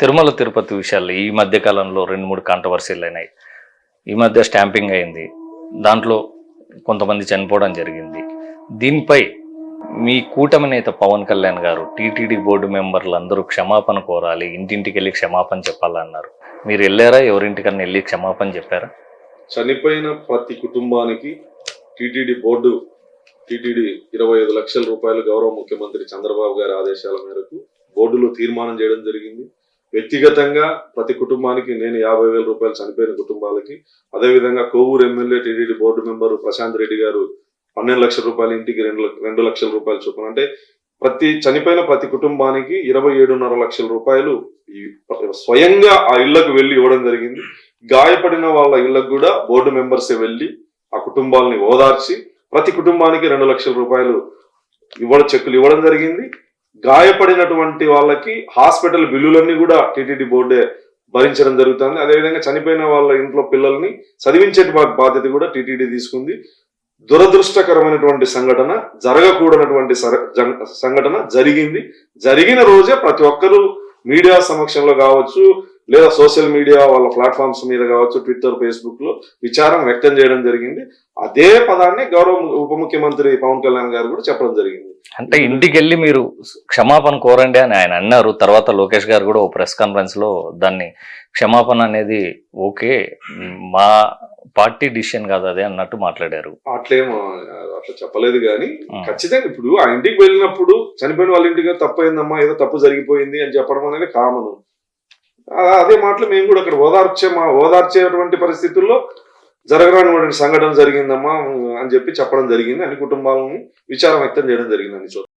తిరుమల తిరుపతి విషయాలు ఈ మధ్య కాలంలో రెండు మూడు కాంట్రవర్సీలు అయినాయి. ఈ మధ్య స్టాంపింగ్ అయింది. దాంట్లో కొంతమంది చనిపోవడం జరిగింది. దీనిపై మీ కూటమి నేత పవన్ కళ్యాణ్ గారు టీటీడీ బోర్డు మెంబర్లు అందరూ క్షమాపణ కోరాలి ఇంటింటికి వెళ్ళి క్షమాపణ చెప్పాలన్నారు. మీరు వెళ్ళారా? ఎవరింటికన్నా వెళ్ళి క్షమాపణ చెప్పారా? చనిపోయిన ప్రతి కుటుంబానికి టీటీడీ బోర్డు టీటీడీ ఇరవై ఐదు లక్షల రూపాయలు గౌరవ ముఖ్యమంత్రి చంద్రబాబు గారి ఆదేశాల మేరకు బోర్డులో తీర్మానం చేయడం జరిగింది. వ్యక్తిగతంగా ప్రతి కుటుంబానికి నేను యాభై వేల రూపాయలు చనిపోయిన కుటుంబాలకి అదేవిధంగా Kovur MLA TTD board member Prashanth Reddy గారు పన్నెండు లక్షల రూపాయల ఇంటికి రెండు రెండు లక్షల రూపాయలు చొప్పున. అంటే ప్రతి చనిపోయిన ప్రతి కుటుంబానికి ఇరవై ఏడున్నర లక్షల రూపాయలు ఈ స్వయంగా ఆ ఇళ్ళకు వెళ్ళి ఇవ్వడం జరిగింది. గాయపడిన వాళ్ళ ఇళ్ళకు కూడా బోర్డు మెంబర్సే వెళ్ళి ఆ కుటుంబాలని ఓదార్చి ప్రతి కుటుంబానికి రెండు లక్షల రూపాయలు ఇవ్వడం చెక్కులు ఇవ్వడం జరిగింది. గాయపడినటువంటి వాళ్ళకి హాస్పిటల్ బిల్లులన్నీ కూడా టీటీడీ బోర్డే భరించడం జరుగుతుంది. అదేవిధంగా చనిపోయిన వాళ్ళ ఇంట్లో పిల్లల్ని చదివించే బాధ్యత కూడా టీటీడీ తీసుకుంది. దురదృష్టకరమైనటువంటి సంఘటన జరగకూడనటువంటి సర- సంఘటన జరిగింది. జరిగిన రోజే ప్రతి ఒక్కరూ మీడియా సమక్షంలో కావచ్చు లేదా సోషల్ మీడియా వాళ్ళ ప్లాట్ఫామ్స్ మీద కావచ్చు ట్విట్టర్ ఫేస్బుక్లో విచారం వ్యక్తం చేయడం జరిగింది. అదే పదాన్ని గౌరవ ఉప ముఖ్యమంత్రి పవన్ కళ్యాణ్ గారు కూడా చెప్పడం జరిగింది. అంటే ఇంటికి వెళ్ళి మీరు క్షమాపణ కోరండి అని ఆయన అన్నారు. తర్వాత లోకేష్ గారు కూడా ఓ ప్రెస్ కాన్ఫరెన్స్లో దాన్ని క్షమాపణ అనేది ఓకే మా పార్టీ డిసిషన్ కాదు అదే అన్నట్టు మాట్లాడారు. అట్లేం ఆ, అట్లా చెప్పలేదు కానీ. ఖచ్చితంగా ఇప్పుడు ఆ ఇంటికి వెళ్ళినప్పుడు చనిపోయిన వాళ్ళ ఇంటికి తప్పు అయిందమ్మా ఏదో తప్పు జరిగిపోయింది అని చెప్పడం అనేది కామన్. అదే మాటలు మేము కూడా అక్కడ ఓదార్చే మా ఓదార్చేటువంటి పరిస్థితుల్లో జరగరానిటువంటి సంఘటన జరిగిందమ్మా అని చెప్పి చెప్పడం జరిగింది. అన్ని కుటుంబాలను విచారం వ్యక్తం చేయడం జరిగింది అన్ని చోట్ల